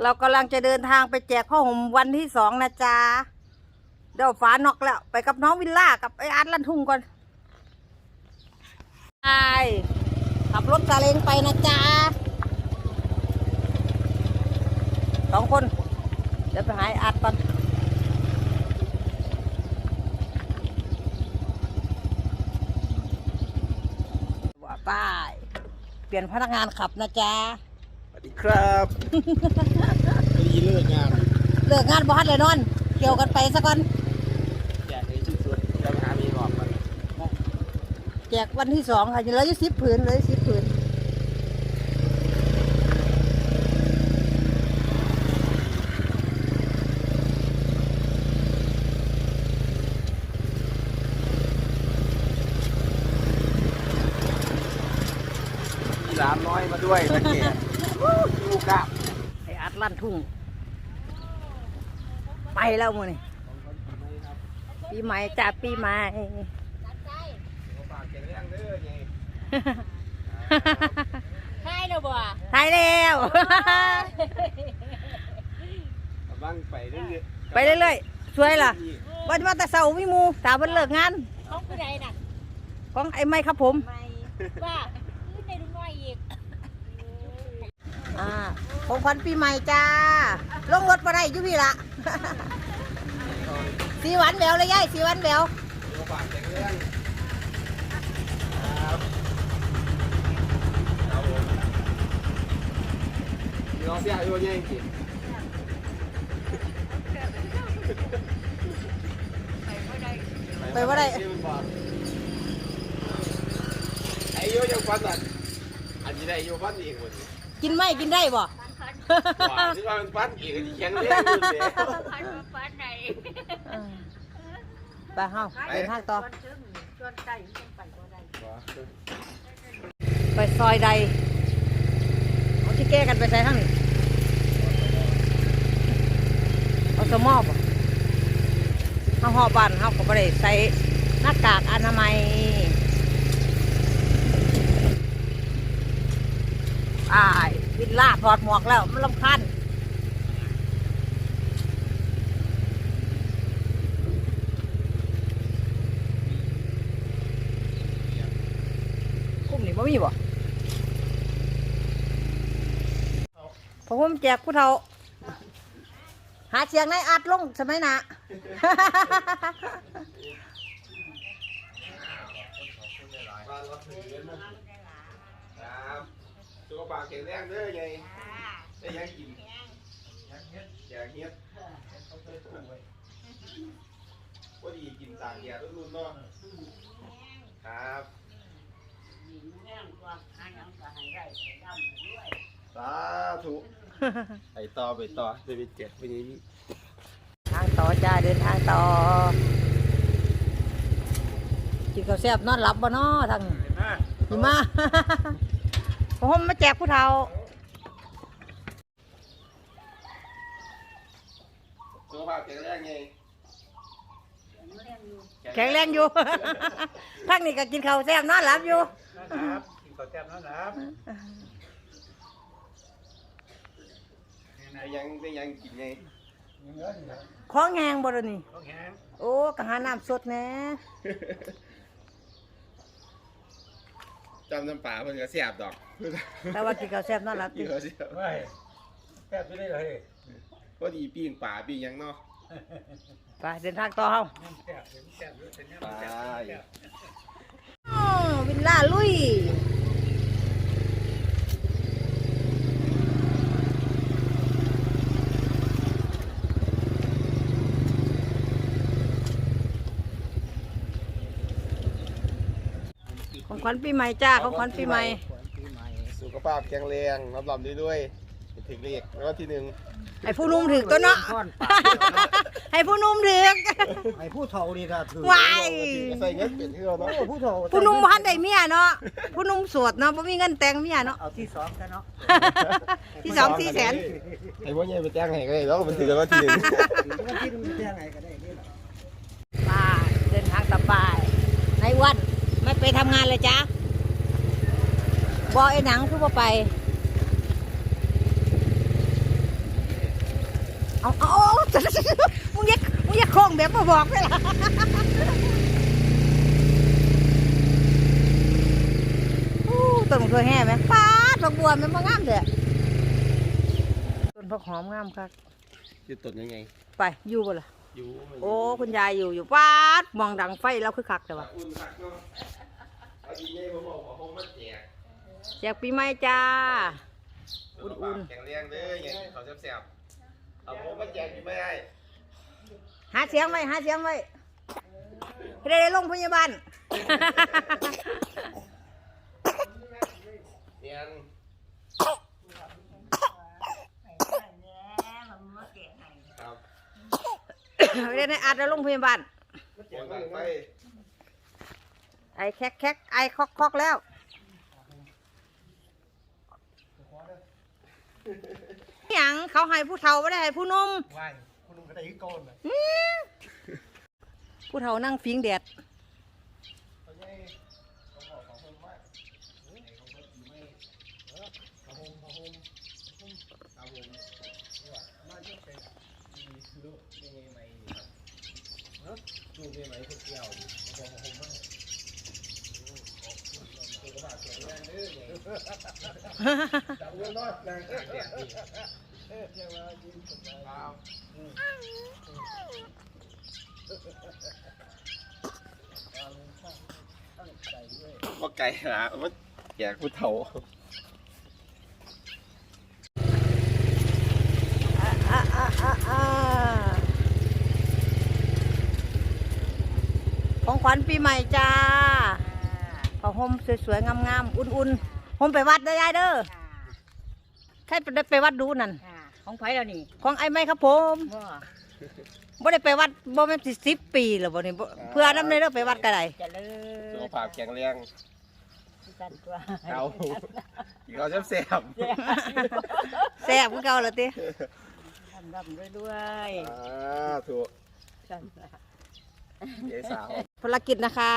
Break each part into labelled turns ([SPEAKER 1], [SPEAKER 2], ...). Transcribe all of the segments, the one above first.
[SPEAKER 1] เรากำลังจะเดินทางไปแจกผ้าห่มวันที่สองนะจ๊ะเดี๋ยวฝานอกแล้ว ไปกับน้องวิลล่ากับไอ้อาร์ตลันทุ่งก่อนไปขับรถซาเล้งไปนะจ๊ะสองคน เดี๋ยวไปหาไอ้อาร์ตก่อนว่าไป้ายเปลี่ยนพนักงานขับนะจ๊ะ
[SPEAKER 2] สวัสดีครับพอดีเลิกงาน
[SPEAKER 1] เลิกงานบ้านเลยนอน เกี่ยวกันไปซะก่อน
[SPEAKER 2] อยากให้ชุดสวยแล้วหามีบอกมัน
[SPEAKER 1] แจกวันที่สองค่ะเหลืออยู่สิบผืนเหลยสิบผืน
[SPEAKER 2] มีร้านน้อยมาด้วยตะเกียบ ลูกกะ
[SPEAKER 1] ไอ้อัดลั่นทุ่ง ไปแล้วมือนี่ปีใหม่จ้าปีใหม่
[SPEAKER 2] ฝากเสียงแรงเด้อไง
[SPEAKER 3] ใช่เด้อบ่
[SPEAKER 1] ไทยแล้ว
[SPEAKER 2] บ้างไปเรื่อย
[SPEAKER 1] ไปเรื่อยๆสวยล่ะวันมาแต่เสาร์วิมูถามวันเลิกงาน
[SPEAKER 3] ของผู้ใดน่ะ
[SPEAKER 1] ของไอ้ไม่ครับผม
[SPEAKER 3] ไม่ว่าในลุงน้อยอีก
[SPEAKER 1] อ่า ของขวัญปีใหม่จ้า ลงรถมาได้อยุพี่ละสีหวานแหววเลยย่ายสีหวานแหวว
[SPEAKER 2] ๆฝากเสียงแรงครับครับผมมีน้องเสียอยู่ยังกิน
[SPEAKER 1] ไปว่าได้
[SPEAKER 2] ไอ้โยยังฟันอะอันนี้ได้โยฟันอีกคน
[SPEAKER 1] กินไหมกินได้บ่
[SPEAKER 2] ว่าที่ว่ามันฟันอีกที่แข็งแรงอยู่เลย
[SPEAKER 3] พันพันไหน
[SPEAKER 1] อ่าไปเฮาเดินทางต่อ
[SPEAKER 3] ชวนใจไปบ่ได้
[SPEAKER 1] ไปซอยใดเอาที่แก้กันไปใส่ทั้งนี้เอาสมอบเฮาหอบบ้านเฮาก็บ่ได้ใส่หน้ากากอนามัยอ้ายวิ ล่าถอดหมวกแล้ว มันลำคัญคุ้มนี่บ่มีบ่พอผมแจกผู้เฒ่า หาเสียงในอัดลงสมัยหนะ
[SPEAKER 2] ครับ สุขภาพแข็งแรงเด้อไงได้ยังกินอยากเฮ็ดพอดีกินตากแดดรุ่นๆเนาะครับสาธุไปต่อไปต่อจะไปเจ็ดไปนี้
[SPEAKER 1] ทางต่อจ้าเดินทางต่อ กินข้าวแซ่บนอนหลับบ่เนาะทางหิมะ ผมมาแจกผู้เฒ่า
[SPEAKER 2] สุขภาพแข็งแรงไง
[SPEAKER 1] แข็งแรงอยู่ทางนี้ก็กินข้าวแซ่บนอนหลับอยู่
[SPEAKER 2] ครับกินข้าวแซ่บนะครับได้ยังได้ยังกินไง
[SPEAKER 1] ของแหงบ่เดยวนี่โอ้กะหาน้ำสดแหน่
[SPEAKER 2] จำน้ำปลาเพิ่นก็แซ่บดอก
[SPEAKER 1] แต่ว่ากินข้าวแซ่บนอนหลับอ
[SPEAKER 2] กิน
[SPEAKER 1] ยู่
[SPEAKER 2] ข้าวแซ่บ
[SPEAKER 4] ไม่แทบจะได้เลย
[SPEAKER 2] พอดีปิ้งปลาปิ้งหยังเนาะ
[SPEAKER 1] ไปเดินทางต่อเฮา
[SPEAKER 4] แทบเห็นแทบรู้แต่เนี่ย
[SPEAKER 2] ไป
[SPEAKER 4] มันแทบแทบ
[SPEAKER 1] อ้อวิลล่าลุยของขวัญปีใหม่จ้าของขวัญปีใหม่
[SPEAKER 2] สุขภาพแข็งแรงรับรองได้ด้วยถึงเลขแล้วก็ที่หนึ่ง
[SPEAKER 1] ให้ผู้นุ่มถึกตัวเนาะ ให้ผู้นุ่มถึก
[SPEAKER 4] ไอ้ผู้เฒ่านี่ถ้าถือ
[SPEAKER 1] วาย
[SPEAKER 2] ก็ใส่เงินเป็นที่เราเนาะ
[SPEAKER 4] ผู้เฒ่า
[SPEAKER 1] ผู้นุ่มพันได้เมียเนาะ ผู้นุ่มโสดเนาะบ่มีเงินแต่งเมียเนาะ
[SPEAKER 4] เอาที่สองกันเนาะ
[SPEAKER 1] ที่สองที่แสน
[SPEAKER 2] ไอ้พวกนี้ไปแจ้งให้ก็ได้แล้วก็มันถือแล้วก็ที่หนึ่ง
[SPEAKER 4] ถือว่าที่มันแจ้งไงก็ได้นี่แหละ
[SPEAKER 1] ไปเดินทางสบายในวันไม่ไปทำงานเลยจ้า บอไอ้หนังคือว่าไปเอาเอาเอามึงอยักมึงอยักโค้งแบบมาบอกเลยล่ะอู้ต้นมะเขือแห่ไหมป้าดดอกบัวมันมางามเด้อต้นผักหอมงามครับ
[SPEAKER 2] จะต้นยังไง
[SPEAKER 1] ไปอยู่บ่ล่ะ
[SPEAKER 2] อยู่
[SPEAKER 1] โอ้คุณยายอยู่อยู่ป้าดมองดังไฟแล้วคือคักแต่ว่า
[SPEAKER 2] อุ่นคักเนาะเอาดีเย่ผมบอกว่าผมมาแจก
[SPEAKER 1] แจกปีใหม่จ้า
[SPEAKER 2] สุขภาพแข็งแรงเด้ออย่างเขาแซ่บๆเอาผมมาแจกอยู่ไม่ได้
[SPEAKER 1] หาเสียงไว้หาเสียงไว้ให้ได้ลงพยาบาล
[SPEAKER 2] เนียนครับ
[SPEAKER 1] ให้ได้ในอัดแล้วลงพยาบาล
[SPEAKER 2] แจกบังไฟ
[SPEAKER 1] ไอแคกแคกไอคอกคอกแล้ว หยังเขาให้ผู้เฒ่าไม่ได้ให้ผู้หนุ่ม
[SPEAKER 4] ว่ายคุณลุงก็ได้คือโกนน่ะ
[SPEAKER 1] ผู้เฒ่านั่งฟิงแดด
[SPEAKER 4] เขาใหญ่เขาบอกเขาเพิ่มมากเฮ้ยเขาเพิ่มอีกไม่เออเขาโฮมเขาโฮมเขาโฮมเขาโฮมนี่ว่ะมาเยอะไปมีลูกมีไหมครับเออลูกมีไหมคนเกี่ยวอยู่เขาบอกเขาโฮมมากสุขภาพแข็งแรงเด้อเนี่ย จับเงินรอดนางตากแดดดีเออเจ้าว่ายิ้มสบาย
[SPEAKER 2] ครับว่าไก่หาว่าแจกผู้เฒ่า
[SPEAKER 1] ของขวัญปีใหม่จ้า ห่มสวยๆงามๆอุ่นๆห่มไปวัดได้ยายเด้อใครได้ไปวัดดูนั่น
[SPEAKER 3] ค่ะของไผแล้วนี่
[SPEAKER 1] ของไอ้ไม่ครับผม
[SPEAKER 3] บ่
[SPEAKER 1] บ่ได้ไปวัดบ่แม่นสิสิบปีแล้วบ่นี่บ่เพื่อนำเลยเด้อไปวัดก็ได้
[SPEAKER 3] เจะเลิ
[SPEAKER 2] สุข
[SPEAKER 3] ศ
[SPEAKER 2] ภาพแข็งแรง
[SPEAKER 3] กันตัว
[SPEAKER 2] เอาเขาแซ่บ
[SPEAKER 1] แซ่บคือเก่าแล้วติ
[SPEAKER 3] ทำรับด้วยด้วย
[SPEAKER 2] ๆอ่าถูก
[SPEAKER 3] กัน
[SPEAKER 2] เจ๊สาว
[SPEAKER 1] ภารกิจนะคะ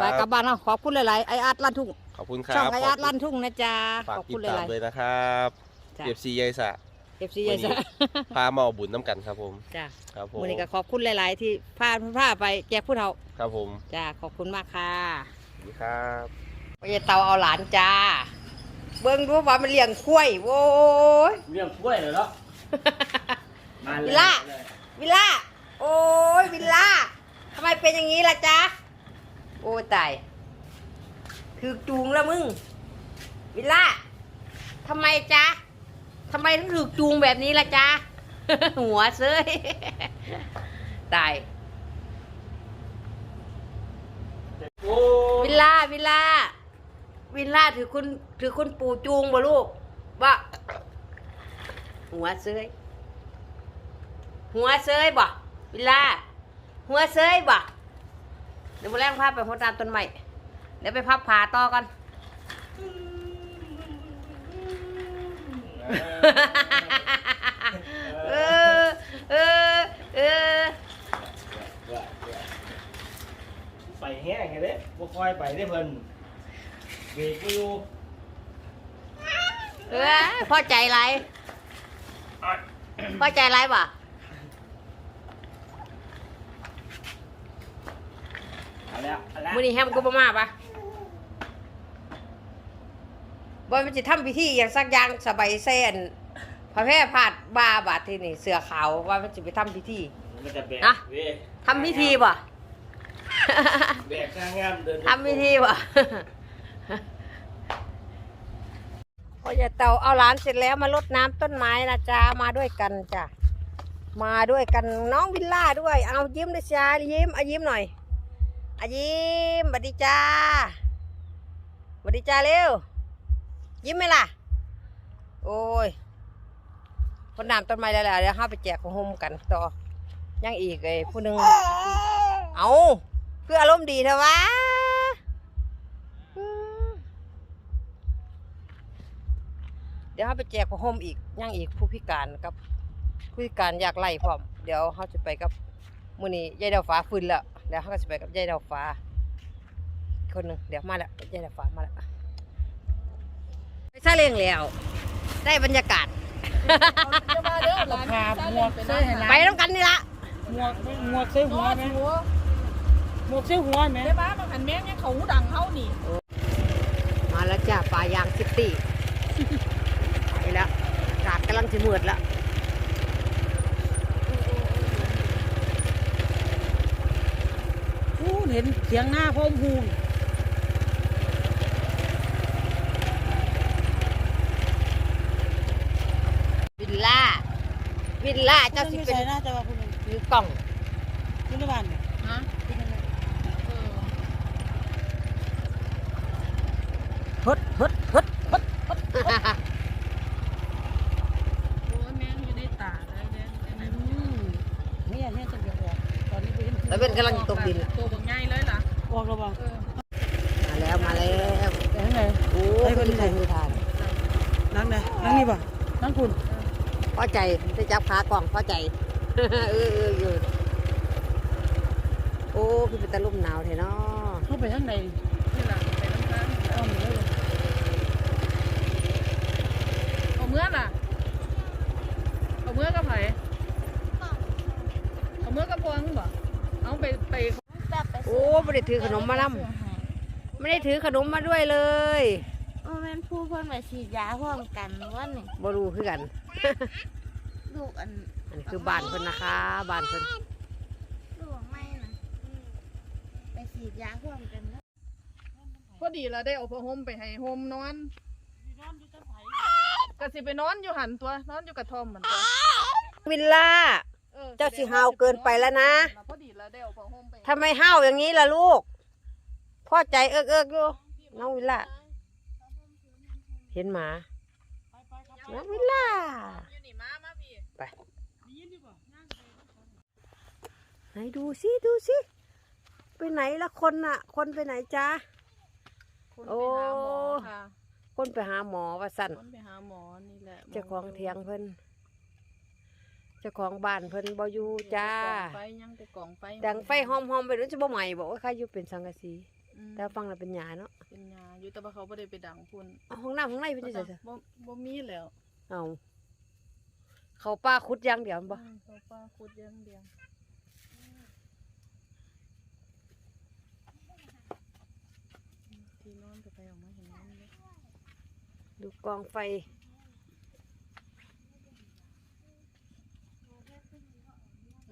[SPEAKER 1] ไปกลับบ้านเนาะขอบคุณหลายๆไออาร์ตลั่นทุ่ง
[SPEAKER 2] ขอบคุณครั
[SPEAKER 1] ช่อง
[SPEAKER 2] บ
[SPEAKER 1] ไออาร์ตลั่นทุ่งนะจ๊ะ
[SPEAKER 2] ฝาก
[SPEAKER 1] ขอบ
[SPEAKER 2] ติ
[SPEAKER 1] คุ
[SPEAKER 2] ด
[SPEAKER 1] ณห
[SPEAKER 2] ตาม
[SPEAKER 1] ลาย
[SPEAKER 2] เลยนะครับ
[SPEAKER 1] ๆจ้ะ
[SPEAKER 2] เอฟซียายสะ
[SPEAKER 1] FC ยายซะ
[SPEAKER 2] พามาเอาบุญน้ำกันครับผม
[SPEAKER 1] จ้ะ
[SPEAKER 2] ครับผม
[SPEAKER 1] มื้อนี้ก็ขอบคุณหลาย ๆ ที่พาพาไปแจกผู้เฒ่า
[SPEAKER 2] ครับผม
[SPEAKER 1] จ้าขอบคุณมากค่ะ
[SPEAKER 2] สวัสดีครับ
[SPEAKER 1] ไปเตาเอาหลานจ้า เบิ่งดูว่ามันเลี้ยงกล้วยโว้ย
[SPEAKER 4] เรื่องกล้วยเลยเนาะ
[SPEAKER 1] วิลล่า วิลล่า โอ้ยวิลล่าทำไมเป็นอย่างนี้ล่ะจ๊ะโอ้ตายคือจูงแล้วมึง วิลล่าทำไมจ๊ะทำไมถึงถูกจูงแบบนี้ล่ะจ๊ะ หัวเซยตาย
[SPEAKER 4] โอ้
[SPEAKER 1] วิลล่าวิลล่าวิลล่าถือคุณถือคุณปู่จูงบ่ลูกว่าหัวเซยหัวเซยบ่วิลล่าหัวเซยบ่ เดี๋ยวมาแรงพาไปหัวตามต้นไม้เดี๋ยวไปพับผ่าต่อกันเออเออเออ
[SPEAKER 4] ไปแห้งไงเด้บ่คอยไปได้เพิ่นเบรกบ่อยู่
[SPEAKER 1] เออพอใจไรพอใจไรบ่
[SPEAKER 4] เอาแล้วเอาแล้ว
[SPEAKER 1] มื้อนี้แฮมกูบ่มาปะบ่มันสิทำพิธีอย่างสักอย่างสบายเส้นพระแพร่พาดบาบาดที่นี่เสือขาวว่ามันสิไปทำพิธี
[SPEAKER 4] มันจะแบก
[SPEAKER 1] นะ
[SPEAKER 4] เว้ย
[SPEAKER 1] ทำพิธีบ่
[SPEAKER 4] แบกนางงามเดิน
[SPEAKER 1] ทำพิธีบ่ พอจะเต่าเอาหลานเสร็จแล้วมาลดน้ำต้นไม้นะจ๊ะมาด้วยกันจ้ะมาด้วยกันน้องวิลล่าด้วย เอายิ้มด้วยจ้ายิ้มเอายิ้มหน่อยเอายิ้มสวัสดีจ้าสวัสดีจ้าเร็ว ยิ้มไหมล่ะ โอ้ยคนน้ำต้นไม้แล้วแหละเดี๋ยวห้าไปแจกของโฮมกันต่อ ยังอีกไอ้ผู้หนึ่งเอาเพื่ออารมณ์ดีเถอะวะเดี๋ยวห้าไปแจกของโฮมอีกยังอีกผู้พิการกับผู้พิการอยากไล่พร้อม เดี๋ยวเขาจะไปกับมือนี้ยายดาวฟ้าฟื้นแล้ว เดี๋ยวเขาก็จะไปกับยายดาวฟ้าอีกคนหนึ่งเดี๋ยวมาแล้วยายดาวฟ้ามาแล้วไปซาเล้งแล้วได้บรรยากาศ
[SPEAKER 3] จะมาเด้อหลานผ่าหมวกใส่ให้หลา
[SPEAKER 1] ไป
[SPEAKER 3] น
[SPEAKER 1] ต้องกันนี่ละ
[SPEAKER 3] หมวกหมวกใส่หัวไหมหมวกใส่หัวไหม
[SPEAKER 5] ได้บ้าบางหันแม่งเนี่ยเขาหูดังเขานี่
[SPEAKER 1] มาแล้วจ้าป่ายางซิตี้ไปแล้วอากาศกำลังจะมืดแล้ว
[SPEAKER 3] พูน เห็นเสียงหน้าพ่อมพูน
[SPEAKER 1] วิลล่า วิลล่าเจ้าสิ
[SPEAKER 3] ไม่
[SPEAKER 1] เป็น
[SPEAKER 3] ใส่หน้าจะว่าคุณ
[SPEAKER 1] ถือกล่อง
[SPEAKER 3] คุณบ้านเนี่ย
[SPEAKER 5] ฮะเออ
[SPEAKER 1] ฮึดฮึดฮึดฮึด
[SPEAKER 5] โอ้ยแม่งอยู่ในตาเลยเด้อไอ้นั่น
[SPEAKER 3] อืมนี่อันนี้จะเบียดออกตอนนี้ไปเห็น
[SPEAKER 1] แล้วเป็นกำลังตกดินละ
[SPEAKER 5] ตัวบักใหญ่เลยล่ะ
[SPEAKER 3] ออกแล้วบ่
[SPEAKER 5] เออ
[SPEAKER 1] มาแล้วมาแล้ว
[SPEAKER 3] แต่ข้างใน
[SPEAKER 1] โอ้ยคนไทยมือทาน
[SPEAKER 3] นั่งไหนนั่งนี่บ่นั่งคุณ
[SPEAKER 1] พอใจได้จับขากล่องพอใจ เออเออเออโอ้คือเป็นตะลุ่มหนาวเถอะเนาะ
[SPEAKER 3] เข้าไปข้างใน
[SPEAKER 5] นี่ล่ะไปน้ำตาล
[SPEAKER 3] อ้อมเลย
[SPEAKER 5] เอาเมื่อล่ะเอาเมื่อกับไผเอาเมื่อกับพวงบ่เอาไปไป
[SPEAKER 1] โอ้ไม่ได้ถือขนมมานำไม่ได้ถือขนมมาด้วยเลย
[SPEAKER 6] โอ้แม่นผู้เพิ่นไปฉีดยาพร้อมกันวันนี้
[SPEAKER 1] บรูคือกัน
[SPEAKER 6] ลูกอัน
[SPEAKER 1] อันนี้คือบ้านเพิ่นนะคะบ้านเพิ่น
[SPEAKER 6] ลูกไม่นะไปฉีดยาพร้อมกันแล้ว
[SPEAKER 5] พอดีเราได้เอาผ้าห่มไปให้ห่มนอนก็สิไปนอนอยู่หันตัวนอนอยู่กระท่อมเหมือนตัว
[SPEAKER 1] วิลล่า
[SPEAKER 5] ออ
[SPEAKER 1] เจ้าสิห้าวเกินไปแล้วนะ
[SPEAKER 5] พอดีเราได้เอาผ้าห่มไป
[SPEAKER 1] ทำไมห้าวอย่างนี้ล่ะลูก พ่อใจเอิกเอิกอยู่น้องวิลล่าเห็นหมาน้องวิลล่า
[SPEAKER 5] อยู่นี่มามาพี่
[SPEAKER 1] ไหนดูสิดูสิไปไหนละคนน่ะ คนไปไหนจ้า
[SPEAKER 5] คน
[SPEAKER 1] โอ้
[SPEAKER 5] ไปหาหมอค่ะ
[SPEAKER 1] คนไปหาหมอว่าสั่น
[SPEAKER 5] คนไปหาหมอนี่แหละ
[SPEAKER 1] เจ้าของเถียงเพิ่นเจ้าของบ้านเพิ่นบ่อยู่จ้า
[SPEAKER 5] กองไฟยังแต่กองไฟ
[SPEAKER 1] ดังไฟหอมๆไปนู้นจะบ่ใหม่บอกว่าใครอยู่เป็นสังกะสี
[SPEAKER 5] อืม
[SPEAKER 1] แต่ฟังแล้วเป็นหยาเนาะ
[SPEAKER 5] เป็นยาอยู่แต่ว่าเขาบ่ได้ไปดังพุ่น
[SPEAKER 1] เอาห้องน้ำห้องในเป็นจังได๋
[SPEAKER 5] บ่บ่มีแล้ว
[SPEAKER 1] เอา เขาป้าคุดอย่างเดียวบ่
[SPEAKER 5] อืมเขาป้าขุดอยังเดียวที่นอนก็ไปเออกมาเห็นนอนเลย
[SPEAKER 1] ดูกองไฟ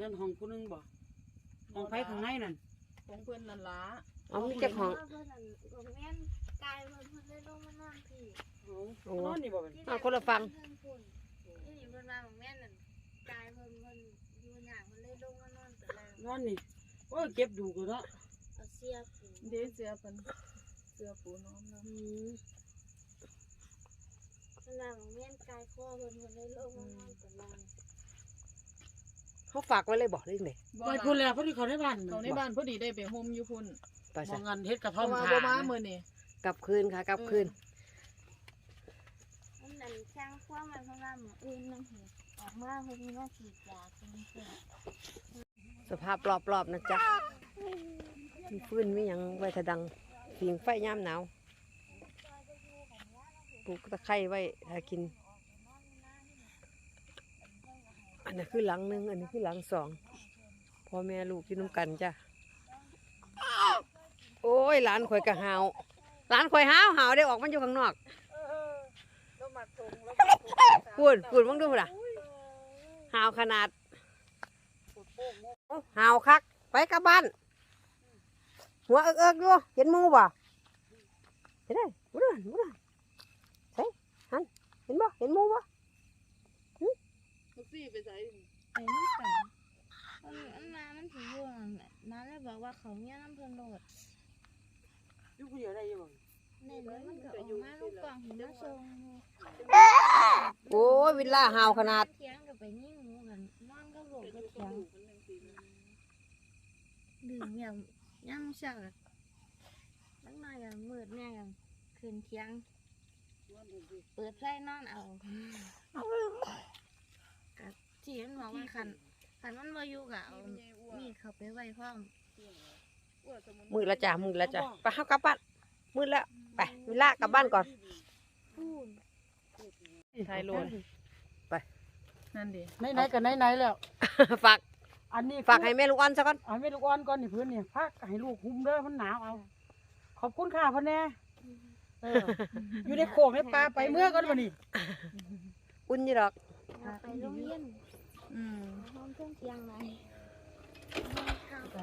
[SPEAKER 3] นั่นห้องกูนึงบ่ห้องไฟข้างในนั่น
[SPEAKER 5] ของเพื่อนนั่นละ
[SPEAKER 1] เอามีเจ้าของ
[SPEAKER 6] เพิ่นอันของแม่นกายเพิ่นเพิ่นได้ลงมานอนพี่
[SPEAKER 1] โอ้
[SPEAKER 3] นอนนี่บ่เป็น
[SPEAKER 1] เอาคนละฟัง
[SPEAKER 6] นแต่ล่าง
[SPEAKER 3] นอนนี่โอ้ยเก็บดูกูเนาะ
[SPEAKER 6] เอาเสียปู
[SPEAKER 5] เดี๋ยวเสือเป็นเสือปูน้อมแล้ว
[SPEAKER 6] เพิ่นว่าของแม่นกายคอเพิ่นเพิ่นเลยลงมานอนแต่ล่าง
[SPEAKER 1] เขาฝากไว้เลยบอกได้ไหน
[SPEAKER 5] บ่
[SPEAKER 3] ไป
[SPEAKER 5] ล่ะ
[SPEAKER 3] พุ่นแล้วพอดีเขาได้บ้าน
[SPEAKER 5] เขาในบ้านพอดีได้ไปโฮมอยู่พุ่น
[SPEAKER 1] ไป
[SPEAKER 3] ม
[SPEAKER 1] ซะ
[SPEAKER 3] องงานเฮ็ดกระ
[SPEAKER 5] เพ
[SPEAKER 3] ท่อม
[SPEAKER 5] ราะว่า
[SPEAKER 3] ทา
[SPEAKER 5] บ่มามื้อนี่
[SPEAKER 1] กลับคืนค่ะ กลับคืน
[SPEAKER 6] มันนั่นช่างความมันเพิ่นว่าหมื้ออื่นนั่นเหรอออกมาเพิ่นมีหน้าฉีดยาเพิ่นเพิ่น
[SPEAKER 1] สภาพรอบๆนะจ๊ะมีฟืนมียังไว้ถดังผิงไฟยามหนาวปลูกตะไคร้ไว้ถ้ากิน อันนี้คือหลังหนึ่งอันนี้คือหลังสองพ่อแม่ลูกอยู่น้ำกันจ้ะโอ้ยหลานข่อยกะหาวหลานข่อยหาวหาวได้ออกมันอยู่ข้างนอกพูดพูดมึงดูพูดอะหาวขนาด หาวคัก ไปกลับบ้าน หัวเอิกเอิกๆอยู่เห็นหมูบ่เห็นได้บุรุษบุรุษใช่หันเห็นบ่เห็นหมูบ่
[SPEAKER 5] ลูกซี่ไปใส่
[SPEAKER 6] ไปน้ำกันมันอันมามันสิอยู่นั่นแหละมาแล้วบอกว่าเขาเมียน้ำเพิ่นโลด
[SPEAKER 3] อยู่ผู้เดียวได้อยู่บ่
[SPEAKER 6] แน่เลยมันก็ออกมาลูกกล่องหินมาส่งอยู่
[SPEAKER 1] โอ้ยวิลล่าหาวขนาด
[SPEAKER 6] เถียงกับไปนี่หมูกันนอนก็บอกก็เถียง ดื่มอย่างย่ำเช้าอะตั้งหน่อยกันมืดแม่กันคืนเที่ยง เปิดไฟนอนเอากับที่มันบอกว่าคันคันมันมาอยู่กับเอามีดเขาไปไว้พร้อม
[SPEAKER 1] มืดและจ้ะมืดและจ้ะไปเข้ากลับบ้านมืดแล้วไปวิลล่ากลับบ้านก่อน
[SPEAKER 6] พูน
[SPEAKER 5] ถ่ายโลดนั่นดิ
[SPEAKER 3] ไหนๆกับไหนๆแล้ว
[SPEAKER 1] ฝาก
[SPEAKER 3] อันนี้
[SPEAKER 1] ฝากให้แม่ลูกอ่อนซะก่อน
[SPEAKER 3] เอาแม่ลูกอ่อนก่อนนี่พื้นนี่พักให้ลูกหุ้มเด้อมันหนาวเอา ขอบคุณค่ะพ่อแน่เอออยู่ในโขงในปลาไปเมื่อก่อนวันนี้
[SPEAKER 1] อุ่นอยู่ดอก
[SPEAKER 6] เอาไปโรงเรียน
[SPEAKER 5] อืม
[SPEAKER 6] ห้องเครื่องเคียงไหน
[SPEAKER 3] ไป